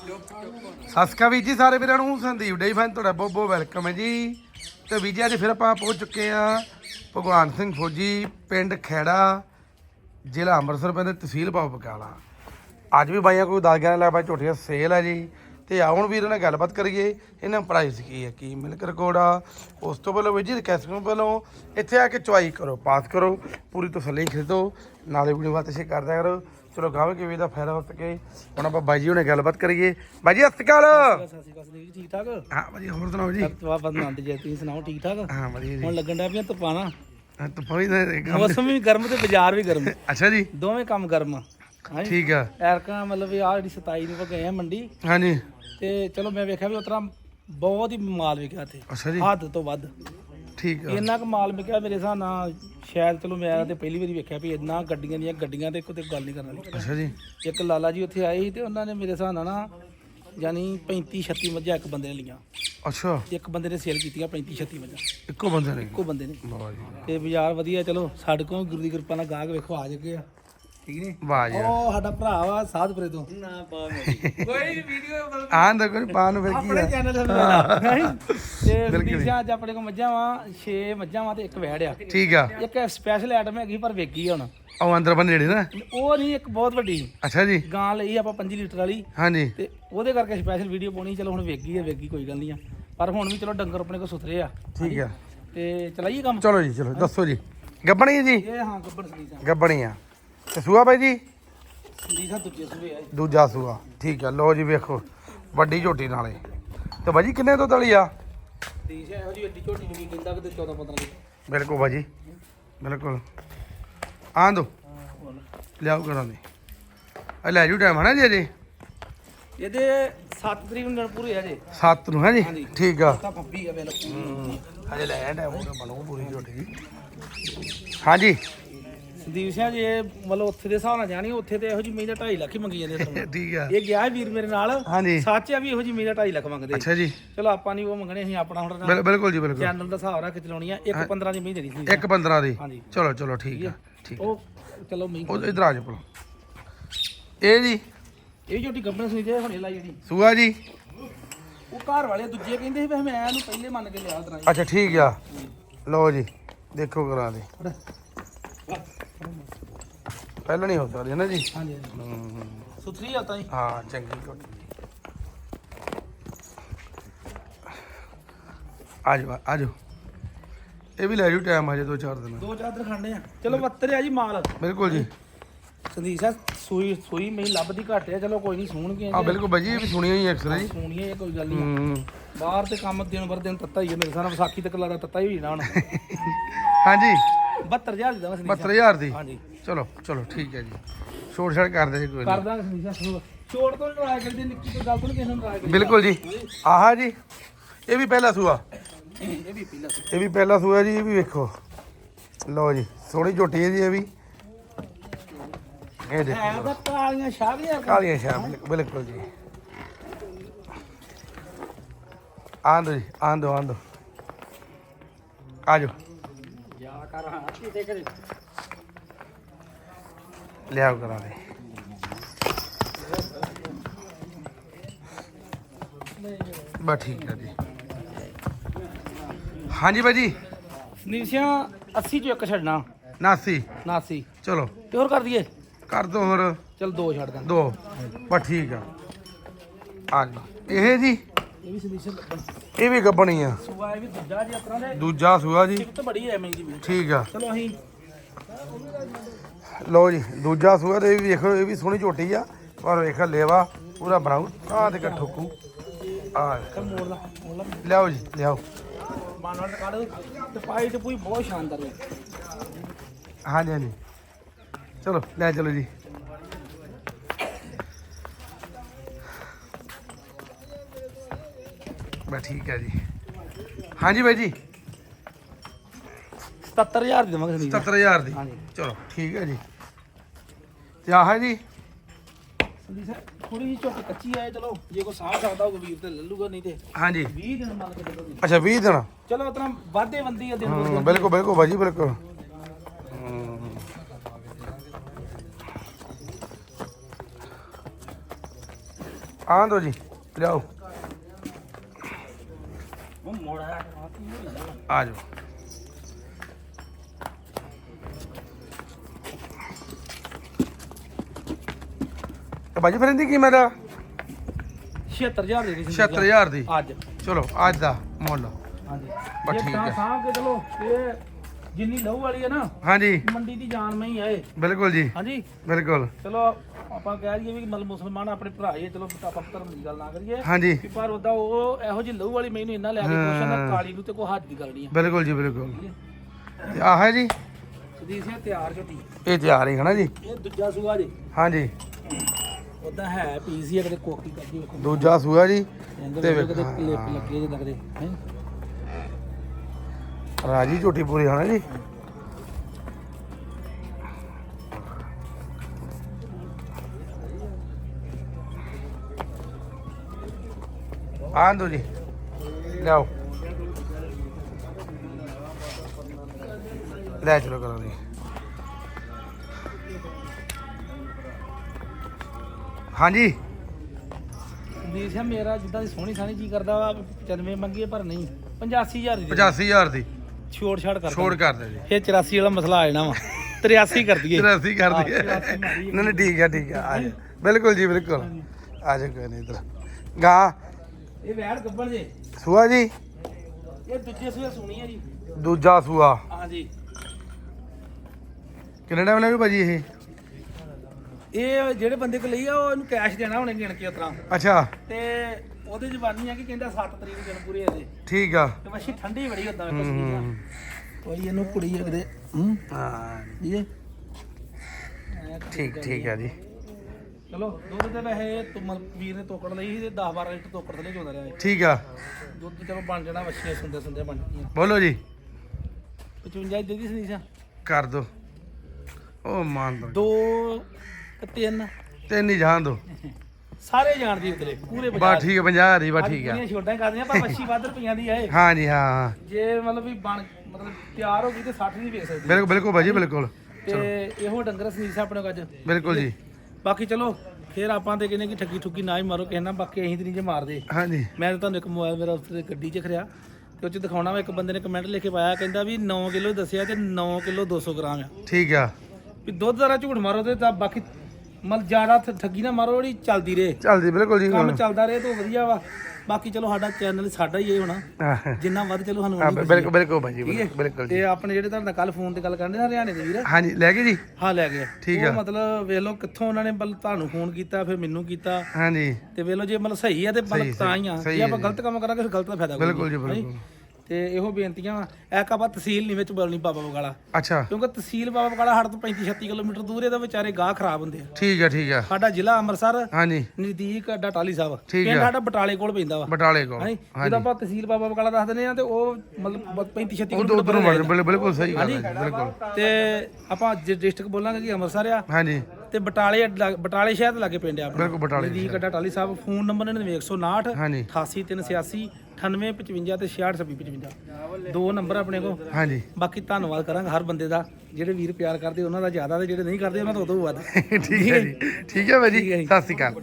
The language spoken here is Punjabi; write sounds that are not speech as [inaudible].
ਸਤਿ ਸ਼੍ਰੀ ਅਕਾਲ ਵੀਰ ਜੀ, ਸਾਰੇ ਵੀਰਾਂ ਨੂੰ ਸੰਦੀਪ ਡੇ ਫੈਨ ਤੁਹਾਡਾ ਬਹੁਤ ਬਹੁਤ ਵੈਲਕਮ ਹੈ ਜੀ। ਤੇ ਵੀਰ ਜੀ, ਅੱਜ ਫਿਰ ਆਪਾਂ ਪਹੁੰਚ ਚੁੱਕੇ ਆ ਭਗਵਾਨ ਸਿੰਘ ਫੌਜੀ ਪਿੰਡ ਖੈੜਾ ਜ਼ਿਲ੍ਹਾ ਅੰਮ੍ਰਿਤਸਰ ਪੈਂਦਾ ਤਹਿਸੀਲ ਬਾਬਾ ਬਕਾਲਾ। ਅੱਜ ਵੀ ਬਾਈਆਂ ਕੋਈ 10 11 ਲੱਖ ਬਾਈ ਝੋਟੀਆਂ ਸੇਲ ਹੈ ਜੀ। ਤੇ ਆਉਣ ਵੀਰ ਨਾਲ ਗੱਲਬਾਤ ਕਰੀਏ, ਇਹਨਾਂ ਪ੍ਰਾਈਸ ਕੀ ਹੈ, ਕੀ ਮਿਲਕ ਰਿਕਾਰਡ ਆ। ਉਸ ਤੋਂ ਪਹਿਲਾਂ ਵੀਰ ਜੀ ਰਿਕਵੈਸਟ ਵੱਲੋਂ ਇੱਥੇ ਆ ਕੇ ਚੁਆਈ ਕਰੋ, ਪਾਸ ਕਰੋ, ਪੂਰੀ ਤਸੱਲੀ ਖਰੀਦੋ। ਨਾਲੇ ਵੀਡੀਓ ਬਾਤ ਸ਼ੇਅਰ ਕਰਦਿਆ ਕਰੋ। ਚਲੋ ਗਾਵੇ ਕਿਵੇਂ ਦਾ ਫਾਇਦਾ ਹੋ ਸਕੇ। ਹੁਣ ਆਪਾਂ ਬਾਈ ਜੀ ਹੁਣੇ ਗੱਲਬਾਤ ਕਰੀਏ। ਬਾਈ ਜੀ ਸਤਿ ਸ਼੍ਰੀ ਅਕਾਲ। ਸੰਦੀਪ ਜੀ ਠੀਕ ਠਾਕ ਹਾਂ ਵਧੀਆ ਹੋਰ ਸੁਣਾਓ ਜੀ? ਤਵਾ ਬੰਦ ਜੇ ਤੁਸੀਂ ਸੁਣਾਓ ਠੀਕ ਠਾਕ? ਹਾਂ ਵਧੀਆ ਜੀ। ਹੁਣ ਲੱਗਣ ਡਿਆ ਪਿਆ ਤਪਾਣਾ ਹਾਂ, ਤਾਂ ਪਈ ਨਾ ਕੰਮ ਮੌਸਮ ਵੀ ਗਰਮ ਤੇ ਬਾਜ਼ਾਰ ਵੀ ਗਰਮ। [laughs] ਅੱਛਾ ਜੀ। ਦੋਵੇਂ ਕੰਮ ਗਰਮ ਠੀਕ ਆ। ਐਰਕਾ ਮਤਲਬ ਵੀ ਆ ਜਿਹੜੀ 27 ਨੂੰ ਗਏ ਆ ਮੰਡੀ। ਹਾਂਜੀ। ਤੇ ਚਲੋ ਮੈਂ ਵੇਖਿਆ ਵੀ ਉਤਰਾ ਬਹੁਤ ਹੀ ਮਾਲ ਵਿਕਿਆ ਤੇ ਅੱਛਾ ਜੀ। ਹੱਦ ਤੋਂ ਵੱਧ। ਠੀਕ ਆ। ਇੰਨਾ ਕੁ ਮਾਲ ਵਿਕਿਆ ਮੇਰੇ ਹਿਸਾਬ ਨਾਲ ਸ਼ਾਇਦ ਚਲੋ ਮੈਂ ਤੇ ਪਹਿਲੀ ਵਾਰੀ ਵੇਖਿਆ ਵੀ ਇੰਨਾ ਗੱਡੀਆਂ ਦੀਆਂ ਗੱਡੀਆਂ ਤੇ ਕੋਈ ਗੱਲ ਨਹੀਂ ਕਰਨ ਵਾਲੀ। ਅੱਛਾ ਜੀ। ਇੱਕ ਲਾਲਾ ਜੀ ਉੱਥੇ ਆਏ ਸੀ ਤੇ ਉਹਨਾਂ ਨੇ ਮੇਰੇ ਹਿਸਾਬ ਨਾਲ ਨਾ ਯਾਨੀ 35 36 ਮੱਝਾਂ ਇੱਕ ਬੰਦੇ ਨੇ ਲੀਆਂ ਅੱਛਾ। ਇੱਕ ਬੰਦੇ ਨੇ ਸੇਲ ਕੀਤੀਆਂ 35 36 ਮੱਝਾਂ। ਇੱਕੋ ਬੰਦੇ ਨੇ ਇੱਕੋ ਬੰਦੇ ਨੇ। ਵਾਹ ਜੀ। ਤੇ ਬਾਜ਼ਾਰ ਵਧੀਆ ਚਲੋ ਸਾਡੇ ਕੋਲ ਗੁਰੂ ਦੀ ਕਿਰਪਾ ਨਾਲ ਗਾਹਕ ਵੇਖੋ ਆ ਜਗੇ ਆ। ਠੀਕ ਨੇ? ਵਾਹ ਜੀ ਉਹ ਸਾਡਾ ਭਰਾ ਵਾ ਸਾਧਪੁਰੇ ਤੋਂ। ਨਾ ਪਾ [laughs] ਕੋਈ ਵੀਡੀਓ ਆਂ ਦਾ ਕੋਈ ਪਾਨ ਫਿਰ ਕੀ ਆਪਣੇ ਚੈਨਲ ਤੇ ਮੇਰਾ। [laughs] ਤੇ ਵਿਦੇਸ਼ਾਂ ਅੱਜ ਆਪਣੇ ਕੋਲ ਮੱਝਾਂ ਵਾ 6 ਮੱਝਾਂ ਵਾ ਤੇ ਇੱਕ ਵੈੜ ਆ। ਠੀਕ ਆ। ਇੱਕ ਸਪੈਸ਼ਲ ਆਈਟਮ ਹੈਗੀ ਪਰ ਵੇਗੀ ਹੁਣ। ਉਹ ਅੰਦਰ ਬੰਦੇ ਜਿਹੜੇ ਨਾ? ਉਹ ਨਹੀਂ ਇੱਕ ਬਹੁਤ ਵੱਡੀ। ਅੱਛਾ ਜੀ। ਗਾਂ ਲਈ ਆਪਾਂ 5 ਲੀਟਰ ਵਾਲੀ। ਹਾਂਜੀ। ਤੇ ਉਹਦੇ ਕਰਕੇ ਸਪੈਸ਼ਲ ਵੀਡੀਓ ਪਾਉਣੀ ਚਲੋ ਹੁਣ ਵੇਗੀ ਆ ਵੇਗੀ ਕੋਈ ਗੱਲ ਨਹੀਂ ਆ। ਪਰ ਹੁਣ ਵੀ ਚਲੋ ਡੰਗਰ ਆਪਣੇ ਕੋਲ ਸੁਥਰੇ ਆ। ਠੀਕ ਆ। ਤੇ ਚਲਾਈਏ ਕੰਮ? ਚਲੋ ਜੀ ਚਲੋ ਦੱਸੋ ਜੀ। ਗੱਬਣੀ ਜੀ? ਇਹ ਹਾਂ ਗੱਬੜ ਸੰਦੀਸਾ ਗੱਬਣੀ ਆ। ਤੇ ਸੂਆ ਬਾਈ ਜੀ? ਦੂਜੇ ਸੂਏ ਆ ਦੂਜਾ ਸੂਆ ਠੀਕ ਆ ਲਓ ਜੀ ਵੇਖੋ ਵੱਡੀ ਝੋਟੀ ਨਾਲੇ। ਤੇ ਬਾਜੀ ਕਿੰਨੇ ਤੋਂ ਤਲੀ ਆ? ਸੰਦੀਸਾ ਇਹੋ ਜਿਹੀ ਏਡੀ ਝੋਟੀ ਨਹੀਂ ਕਹਿੰਦਾ ਕਿ 14 15 ਦੀ। ਬਿਲਕੁਲ ਬਾਜੀ ਬਿਲਕੁਲ। ਆਂ ਦੋ। ਲਿਆਓ ਕਰਾਂ ਦੇ ਆ ਲੈ ਜੂ ਟਾਈਮ ਹੈ ਨਾ ਜੀ ਅਜੇ ਇਹਦੇ 7 ਤਰੀਕ ਨੂੰ ਪੂਰੇ ਆ ਜੇ। 7 ਨੂੰ ਹੈ ਜੀ। ਠੀਕ ਆ। ਤਾਂ ਫੱਬੀ ਆ ਵੇਲ ਹਜੇ ਲੈ ਟਾਈਮ ਬਣੂ ਪੂਰੀ ਝੋਟੀ। ਜੀ ਹਾਂਜੀ। ਸੰਦੀਪ ਸਿੰਘ ਜੀ ਇਹ ਮਤਲਬ ਉੱਥੇ ਦੇ ਹਿਸਾਬ ਨਾਲ ਜਾਣੀ ਉੱਥੇ ਤੇ ਇਹੋ ਜਿਹੀ ਮਹੀਨੇ 2.5 ਲੱਖ ਹੀ ਮੰਗੀ ਜਾਂਦੇ ਸਨ ਠੀਕ ਆ। ਇਹ ਗਿਆ ਵੀਰ ਮੇਰੇ ਨਾਲ ਹਾਂਜੀ। ਸੱਚ ਆ ਵੀ ਇਹੋ ਜਿਹੀ ਮਹੀਨੇ 2.5 ਲੱਖ ਮੰਗਦੇ। ਅੱਛਾ ਜੀ। ਚਲੋ ਆਪਾਂ ਨਹੀਂ ਉਹ ਮੰਗਣੇ ਅਸੀਂ ਆਪਣਾ ਹੁਣ ਬਿਲ- ਬਿਲਕੁਲ ਜੀ ਬਿਲਕੁਲ। ਚੈਨਲ ਦਾ ਹਿਸਾਬ ਰੱਖ ਕੇ ਚਲਾਉਣੀ ਆ ਇੱਕ 15 ਦੀ ਮਹੀਨੇ ਦੇਣੀ ਸੀ। ਇੱਕ 15 ਦੀ। ਹਾਂਜੀ। ਚਲੋ ਚਲੋ ਠੀਕ ਆ। ਠੀਕ ਉਹ ਚਲੋ ਮਹੀਂ ਉਹ ਇਧਰ ਆ ਜਾ ਭਲਾ। ਇਹ ਜੀ। ਇਹ ਝੋਟੀ ਗੱਬਣ ਸੁਈ ਜੇ ਹੁਣੇ ਲਾਈ ਜਿਹੜੀ। ਸੂਆ ਜੀ। ਉਹ ਘਰ ਵਾਲੇ ਦੂਜੇ ਕਹਿੰਦੇ ਸੀ ਵੀ ਮੈਂ ਇਹਨੂੰ ਪਹਿਲੇ ਮੰਨ ਕੇ ਲਿਆ ਉਤਰਾ ਅੱਛਾ ਠੀਕ ਆ। ਲਓ ਜੀ ਦੇਖੋ ਕਰਾਂ ਦੇ। ਪਹਿਲਾਂ ਨਹੀਂ ਹੋ ਸਕਦੀ ਨਾ ਜੀ। ਹਾਂਜੀ ਹਾਂਜੀ। ਸੁਥਰੀ ਆ ਤਾਂ ਹੀ। ਹਾਂ ਚੰਗੀ ਝੋਟੀ ਆ ਜਾਓ ਆ ਜਾਓ। ਇਹ ਵੀ ਲੈ ਜੂ ਟਾਈਮ ਹਜੇ ਦੋ ਚਾਰ ਦਿਨ। ਦੋ ਚਾਰ ਦਿਨ ਖਾਣੇ ਆ। ਚਲੋ ਵੱਤਰ ਆ ਜੀ ਮਾਲ। ਬਿਲਕੁਲ ਜੀ। ਸੰਦੀਪ ਸਾਹਿਬ ਸੂਈ ਸੂਈ ਮੈਨੂੰ ਲੱਭਦੀ ਘੱਟ ਆ। ਚਲੋ ਕੋਈ ਨਹੀਂ ਸੂਣਗੇ ਆ ਬਿਲਕੁਲ ਬਾਜੀ ਇਹ ਵੀ ਸੁਣੀ ਹੋਈ ਐਕਸਰੇ ਜੀ। ਸੂਣੀਏ ਇਹ ਕੋਈ ਗੱਲ ਨਹੀਂ ਬਾਹਰ ਤੇ ਕੰਮ ਦਿਨ ਬਰ ਦਿਨ ਤੱਤਾ ਹੀ ਹੈ ਮੇਰੇ ਸਾਹਮਣੇ ਵਿਸਾਖੀ ਤੱਕ ਲੱਗਦਾ ਤੱਤਾ ਹੀ ਹੋਈ ਨਾ ਹੁਣ। ਹਾਂਜੀ। 72000 ਦੀ ਸੰਦੀਪ 72000 ਦੀ। ਹਾਂਜੀ। ਚਲੋ ਚਲੋ ਠੀਕ ਹੈ ਜੀ। ਛੋੜ ਛੜ ਕਰਦੇ ਜੀ ਕੋਈ ਨਹੀਂ। ਦਾਂਗੇ ਸੰਦੀਪ ਸਾਹਿਬ ਛੋੜ ਤੋਂ ਨਾਰਾਜ਼ ਕਰਦੇ ਨਿੱਕੀ ਕੋਈ ਗੱਲ ਤੋਂ ਨੀ ਕਿਸੇ ਨੂੰ ਕਰਦੇ ਬਿਲਕੁਲ ਜੀ। ਆਹਾ ਜੀ ਇਹ ਵੀ ਪਹਿਲਾ ਸੂਆ। ਇਹ ਵੀ ਪੀਲਾ ਸੀ ਇਹ ਵੀ ਪਹਿਲਾ ਸੂਆ ਜੀ ਇਹ ਵੀ ਵੇਖੋ। ਲਓ ਜੀ ਸੋਹਣੀ ਝੋਟੀ ਹੈ ਜੀ ਇਹ ਵੀ। ਇਹ ਦੇਖੋ। ਤਾਂ ਕਾਲੀਆਂ ਸ਼ਾਵੀਆਂ ਕਾਲੀਆਂ ਸ਼ਾਮ ਬਿਲਕੁਲ ਜੀ। ਆਂਦੋ ਜੀ ਆਂਦੋ ਆਂਦੋ। ਆਜੋ ਜਾ ਕਰ ਹਾਂ ਕਿਤੇ ਕਰੇ ਲਿਆਓ ਕਰਾਂ ਦੇ। ਬਸ ਠੀਕ ਹੈ ਜੀ। ਹਾਂਜੀ ਬਾਜੀ ਸਿੰਘ 80 ਚੋਂ ਇੱਕ ਛੱਡਣਾ। ਨਾਸੀ 89 ਚਲੋ। ਤੇ ਹੋਰ ਕਰ ਦਈਏ? ਕਰ ਦੋ ਹੋਰ। ਚਲ ਦੋ ਛੱਡ ਦਾਂਗੇ ਦੋ। ਬਸ ਠੀਕ ਆ। ਆ ਜੀ ਇਹ ਜੀ? ਇਹ ਵੀ ਇਹ ਗੱਬਣੀ ਆ। ਸੁਆ ਇਹ ਵੀ ਦੂਜਾ ਜੀ ਆਪਣਾ ਦੇ। ਦੂਜਾ ਸੂਆ ਜੀ। ਇੱਕ ਤਾਂ ਬੜੀ ਐ ਮੈਂ ਦੀ ਵੀ। ਠੀਕ ਆ। ਚਲੋ ਅਸੀਂ ਲਓ ਜੀ ਦੂਜਾ ਸੂਆ ਤੇ ਇਹ ਵੀ ਦੇਖੋ ਇਹ ਵੀ ਸੋਹਣੀ ਝੋਟੀ ਆ। ਪਰ ਵੇਖ ਲੇਵਾ ਪੂਰਾ ਬਰਾਊਨ ਆ ਤੇ ਠੋਕੂ। ਆ ਲਿਆਓ ਜੀ ਲਿਆਓ। ਮਾਨਵਰ ਕਾੜ ਤੇ ਪਾਈ ਤੇ ਪੂਰੀ ਬਹੁਤ ਸ਼ਾਨਦਾਰ ਹੈ ਹਾਂਜੀ ਹਾਂਜੀ। ਚਲੋ ਲੈ ਚਲੋ ਜੀ। ਬਸ ਠੀਕ ਹੈ ਜੀ। ਹਾਂਜੀ ਬਾਈ ਜੀ। 77000 ਦੀ ਦੇਵਾਂਗੇ ਸੰਦੀਪ 77000 ਦੀ। ਹਾਂਜੀ। ਚਲੋ ਠੀਕ ਹੈ ਜੀ। ਤੇ ਆਹ ਹੈ ਜੀ। ਸੰਦੀਪ ਸਾਹਿਬ ਥੋੜੀ ਜਿਹੀ ਝੋਟੀ ਕੱਚੀ ਆਏ ਚਲੋ ਜੇ ਕੋਈ ਸਾਹ ਸਕਦਾ ਉਹ ਵੀਰ ਤੇ ਲੈ ਲੂਗਾ ਨਹੀਂ ਤੇ ਹਾਂਜੀ। 20 ਦਿਨ ਮੰਨ ਕੇ ਚੱਲੋ ਜੀ। ਅੱਛਾ 20 ਦਿਨ? ਚਲੋ ਉਤਨਾ ਵਾਧੇ ਬੰਦੀ ਆ ਦਿਨ ਦੋ ਹਮ, ਦਿਨ ਬਿਲਕੁਲ ਬਿਲਕੁਲ ਬਾਜੀ ਬਿਲਕੁਲ। ਹਮ। ਆਂ ਦੋ ਜੀ ਲਿਆਓ। ਉਹ ਮੋੜਾ ਆ ਜਾਓ। ਤੇ ਬਾਜੀ ਫਿਰ ਇਹਦੀ ਕੀਮਤ ਆ 76000 ਦੇ ਦੀ 76000 ਦੀ। ਅੱਜ। ਚਲੋ ਅੱਜ ਦਾ ਮੁੱਲ। ਹਾਂਜੀ। ਬਸ ਠੀਕ ਹੈ। ਸਾਂਭ ਕੇ ਚਲੋ ਇਹ ਜਿੰਨੀ ਲਹੂ ਵਾਲੀ ਹੈ ਨਾ ਹਾਂਜੀ। ਮੰਡੀ ਦੀ ਜਾਨ ਮੈਂ ਹੀ ਆਏ ਬਿਲਕੁਲ ਜੀ। ਹਾਂਜੀ। ਬਿਲਕੁਲ। ਚਲੋ ਆਪਾਂ ਕਹਿ ਦਈਏ ਵੀ ਮਤਲਬ ਮੁਸਲਮਾਨ ਆਪਣੇ ਭਰਾ ਹੀ ਚਲੋ ਆਪਾਂ ਧਰਮ ਦੀ ਗੱਲ ਨਾ ਕਰੀਏ। ਹਾਂਜੀ। ਪਰ ਉਹਦਾ ਉਹ ਇਹੋ ਜਿਹੀ ਲਹੂ ਵਾਲੀ ਮੈਨੂੰ ਇੰਨਾ ਲਿਆ ਕੇ ਆ ਨਾ। ਕਾਲੀ ਨੂੰ ਤੇ ਕੋਈ ਹੱਥ ਦੀ ਗੱਲ ਨਹੀਂ ਆ। ਬਿਲਕੁਲ ਜੀ ਬਿਲਕੁਲ। ਤੇ ਆਹ ਹੈ ਜੀ। ਸਦੀਕ ਸਿੰਘ ਤਿਆਰ ਝੋਟੀ ਇਹ ਤਿਆਰ ਹੀ ਹੈ ਨਾ ਜੀ। ਇਹ ਦੂਜਾ ਸੂਆ ਜੀ। ਹਾਂਜੀ। ਉਦਾਂ ਹੈ ਪੀਸ ਹੀ ਕਦੇ ਕੋਕੀ ਕਰਦੀ ਵੇਖੋ ਦੂਜਾ ਸੂਆ ਜੀ। ਤੇ ਵੇਖੋ। ਕਦੇ ਕਲਿੱਪ ਲੱਗੇ ਜੇ ਲੱਗਦੇ ਹੈ? ਰਾਜੀ ਝੋਟੀ ਪੂਰੀ ਹੋਣਾ ਜੀ? ਆਂ ਦੋ ਜੀ। ਲਿਆਓ। ਲੈ ਚਲੋ ਕਰੋ ਜੀ। ਹਾਂਜੀ। ਸੰਦੀਪ ਸਿੰਘ ਮੇਰਾ ਜਿੱਦਾਂ ਦੀ ਸੋਹਣੀ ਸਾਨੀ ਜੀ ਕਰਦਾ ਵਾ 95 ਮੰਗੀਏ ਪਰ ਨਹੀਂ 85000 ਦੀ 85000 ਦੀ। ਛੋੜ ਛਾੜ ਕਰ ਛੋੜ ਕਰ ਦੇ ਜੀ। ਇਹ 84 ਵਾਲਾ ਮਸਲਾ ਆ ਜਾਣਾ ਵਾ। 83 ਕਰ ਦਈਏ। 83 ਕਰ ਹਾਂ, ਦਈਏ। 83 ਮਾਰੀ ਨਹੀਂ ਨਹੀਂ ਠੀਕ ਹੈ ਠੀਕ ਹੈ ਆ। ਬਿਲਕੁਲ ਜੀ ਬਿਲਕੁਲ। ਆ ਜਾ ਕੋਈ ਨਹੀਂ ਇਧਰ। ਗਾ। ਇਹ ਵੈੜ ਗੱਬਣ ਜੇ। ਸੂਆ ਜੀ? ਇਹ ਦੂਜੇ ਸੂਏ ਸੁਣੀ ਹੈ ਜੀ। ਦੂਜਾ ਸੂਆ। ਹਾਂਜੀ। ਕਿੰਨੇ ਟਾਈਮ ਲੱਗੂ ਭਾਜੀ ਇਹ? ਇਹ ਜਿਹੜੇ ਬੰਦੇ ਕੋਲ ਲਈ ਆ ਉਹ ਇਹਨੂੰ ਕੈਸ਼ ਦੇਣਾ ਹੁਣੇ ਗਿਣ ਕੇ ਉਤਰਾ ਅੱਛਾ। ਤੇ ਉਹਦੇ ਜਵਾਨੀ ਆ ਕਿ ਕਹਿੰਦਾ 7 ਤਰੀਕ ਨੂੰ ਦਿਨ ਪੂਰੇ ਇਹਦੇ। ਠੀਕ ਆ। ਤੇ ਮੱਛੀ ਠੰਡੀ ਬੜੀ ਹੁੰਦਾ ਵੇਖੋ ਹੂੰ, ਸੰਦੀਪ ਹੂੰ। ਸਿੰਘ। ਕੋਈ ਇਹਨੂੰ ਕੁੜੀ ਆ ਕਿਤੇ। ਹੂੰ ਹਾਂ। ਇਹ ਠੀਕ ਠੀਕ ਹੈ ਜੀ। ਚਲੋ ਦੁੱਧ ਤੇ ਵੈਸੇ ਤੁਮਲ ਵੀਰ ਨੇ ਤੋਕੜ ਲਈ ਸੀ ਤੇ 10 12 ਲੀਟਰ ਤੋਕੜ ਥਲੇ ਚੋਂਦਾ ਰਿਹਾ ਇਹ। ਠੀਕ ਆ। ਦੁੱਧ ਚਲੋ ਬਣ ਜਾਣਾ ਵੱਛੀਆਂ ਸੁੰਦੇ ਸੁੰਦੇ ਬਣ ਜਾਣੀਆਂ ਬੋਲੋ ਜੀ। 55 ਦੇ ਦੀ ਸੰਦੀਸਾ ਕਰ ਦੋ। ਉਹ ਮਾਨ ਦੋ ਤਿੰਨ ਤਿੰਨ ਹੀ ਜਾਣ ਦੋ। ਸਾਰੇ ਜਾਣਦੀ ਉਤਲੇ ਪੂਰੇ ਬਾ ਠੀਕ ਹੈ 50 ਦੀ ਬਾ ਠੀਕ ਆ। ਪੂਰੀਆਂ ਛੋਟਾਂ ਹੀ ਕਰਦੀਆਂ ਪਰ ਵੱਧ ਰੁਪਈਆਂ ਦੀ ਆਏ ਹਾਂ ਜੀ ਹਾਂ ਹਾਂ। ਜੇ ਮਤਲਬ ਵੀ ਬਣ ਮਤਲਬ ਤਿਆਰ ਹੋ ਗਈ ਤੇ 60 ਨਹੀਂ ਵੇਚ ਸਕਦੀ। ਬਿਲਕੁਲ ਬਿਲਕੁਲ ਭਾਜੀ ਬਿਲਕੁਲ। ਤੇ ਇਹੋ ਡੰਗਰ ਸੰਦੀਸਾ ਆਪਣੇ ਕੋਲ ਅੱਜ। ਬਿਲਕੁਲ ਜੀ। ਬਾਕੀ ਚਲੋ ਫੇਰ ਆਪਾਂ ਤੇ ਕਹਿੰਦੇ ਕਿ ਠੱਗੀ ਠੁੱਗੀ ਨਾ ਹੀ ਮਾਰੋ ਕਿਸੇ ਨਾਲ ਬਾਕੀ ਅਸੀਂ ਤੇ ਨਹੀਂ ਜੇ ਮਾਰਦੇ। ਹਾਂ ਜੀ। ਮੈਂ ਤਾਂ ਤੁਹਾਨੂੰ ਇੱਕ ਮੋਬਾਈਲ ਮੇਰਾ ਉੱਥੇ ਗੱਡੀ 'ਚ ਖਰਿਆ ਤੇ ਉਹ 'ਚ ਦਿਖਾਉਣਾ ਵਾ ਇੱਕ ਬੰਦੇ ਨੇ ਕਮੈਂਟ ਲਿਖ ਕੇ ਪਾਇਆ ਕਹਿੰਦਾ ਵੀ 9 ਕਿਲੋ ਦੱਸਿਆ ਤੇ 9 ਕਿਲੋ 200 ਗ੍ਰਾਮ ਆ। ਠੀਕ ਆ। ਵੀ ਦੁੱਧ ਦਾ ਝੂਠ ਮਾਰੋ ਤਾਂ ਬਾਕੀ ਮਲ ਜ਼ਿਆਦਾ ਠ- ਠੱਗੀ ਨਾ ਮਾਰੋ ਜਿਹੜੀ ਚੱਲਦੀ ਰਹੇ। ਚੱਲਦੀ ਬਿਲਕੁਲ ਜੀ ਕੰਮ ਚੱਲਦਾ ਰਹੇ ਤਾਂ ਵਧੀਆ ਵਾ। ਬਾਕੀ ਚਲੋ ਸਾਡਾ ਚੈਨਲ ਸਾਡਾ ਹੀ ਇਹ ਹੋਣਾ। ਹਾਂ ਜਿੰਨਾ ਵੱਧ ਚਲੋ ਸਾਨੂੰ ਹਾਂ, ਉਨੀ ਖੁਸ਼ੀ ਬਿਲਕੁਲ ਬਿਲਕੁਲ ਭਾਜੀ? ਬਿਲਕੁਲ ਬਿਲਕੁਲ ਜੀ। ਤੇ ਆਪਣੇ ਜਿਹੜੇ ਤੁਹਾਡੇ ਨਾਲ ਕੱਲ ਫੋਨ ਤੇ ਗੱਲ ਕਰਦੇ ਨਾ ਹਰਿਆਣੇ ਦੇ ਵੀਰ। ਹਾਂ ਜੀ ਲੈ ਗਏ ਜੀ? ਹਾਂ ਲੈ ਗਏ ਠੀਕ ਉਹ। ਮਤਲਬ ਵੇਖ ਲਓ ਕਿੱਥੋਂ ਉਹਨਾਂ ਨੇ ਬਲ ਤੁਹਾਨੂੰ ਫੋਨ ਕੀਤਾ ਫਿਰ ਮੈਨੂੰ ਕੀਤਾ। ਹਾਂ ਜੀ ਤੇ ਵੇਖ ਲਓ ਜੇ ਮਤਲਬ ਸਹੀ ਆ ਤੇ ਮਤਲਬ ਤਾਂ ਹੀ ਆ। ਜੇ ਆਪਾਂ। ਗਲਤ ਕੰਮ ਕਰਾਂਗੇ ਫਿਰ ਗਲਤ ਦਾ ਫਾਇਦਾ ਬਿਲਕੁਲ ਜੀ ਬਿਲਕੁਲ। ਤੇ ਇਹੋ ਬੇਨਤੀਆਂ ਵਾ। ਐ ਆਪਾਂ ਤਹਿਸੀਲ ਨਹੀਂ ਵਿੱਚ ਬੋਲਣੀ ਬਾਬਾ ਬਗਾਲਾ। ਅੱਛਾ। ਕਿਉਂਕਿ ਤਹਿਸੀਲ ਬਾਬਾ ਬਗਾਲਾ ਸਾਡੇ ਤੋਂ 35 36 ਕਿਲੋਮੀਟਰ ਦੂਰ ਇਹਦਾ ਵਿਚਾਰੇ ਗਾਹ ਖਰਾਬ ਹੁੰਦੇ ਆ। ਠੀਕ ਆ ਠੀਕ ਆ। ਸਾਡਾ ਜ਼ਿਲ੍ਹਾ ਅੰਮ੍ਰਿਤਸਰ ਹਾਂ ਜੀ ਨਜ਼ਦੀਕ ਅੱਡਾ ਟਾਲੀ ਸਾਹਿਬ ਠੀਕ ਪਿੰਡ। ਸਾਡਾ ਬਟਾਲੇ ਕੋਲ ਪੈਂਦਾ ਵਾ। ਬਟਾਲੇ ਕੋਲ। ਹਾਂਜੀ। ਜਦੋਂ ਆਪਾਂ ਤਹਿਸੀਲ ਬਾਬਾ ਬਗਾਲਾ ਦੱਸ ਦਿੰਦੇ ਆ ਤੇ ਉਹ ਮਤਲਬ 35 36 ਉਹ ਕਿਲੋਮੀਟਰ ਬਿਲਕੁਲ ਸਹੀ ਗੱਲ ਹੈ ਬਿਲਕੁਲ। ਤੇ ਆਪਾਂ ਡਿਸਟ੍ਰਿਕਟ ਬੋਲਾਂਗੇ ਕਿ ਅੰਮ੍ਰਿਤਸਰ ਆ। ਹਾਂ ਜੀ ਤੇ ਬਟਾਲੇ ਅੱਡਾ- ਬਟਾਲੇ ਸ਼ਹਿਰ ਦੇ ਲਾਗੇ ਪਿੰਡ ਆ ਆਪਣਾ। ਬਿਲਕੁਲ ਬਟਾਲੇ ਨਜ਼ਦੀਕ ਅੱਡਾ ਟਾਲੀ ਸਾਹਿਬ ਫੋਨ ਨੰਬਰ 9159 ਹਾਂ ਜੀ 88386 9855 ਤੇ 6655 ਦੋ ਨੰਬਰ ਆਪਣੇ ਕੋਲ। ਹਾਂ ਜੀ ਬਾਕੀ ਧੰਨਵਾਦ ਕਰਾਂਗਾ ਹਰ ਬੰਦੇ ਦਾ ਜਿਹੜੇ ਵੀਰ ਪਿਆਰ ਕਰਦੇ ਉਹਨਾਂ ਦਾ ਜ਼ਿਆਦਾ ਤੇ ਜਿਹੜੇ ਨਹੀਂ ਕਰਦੇ ਉਹਨਾਂ ਤੋਂ ਉਦੋਂ ਵੱਧ। [laughs] ਠੀਕ ਹੈ ਜੀ। ਠੀਕ ਹੈ ਭਾਜੀ। ਸਤਿ ਸ਼੍ਰੀ ਅਕਾਲ।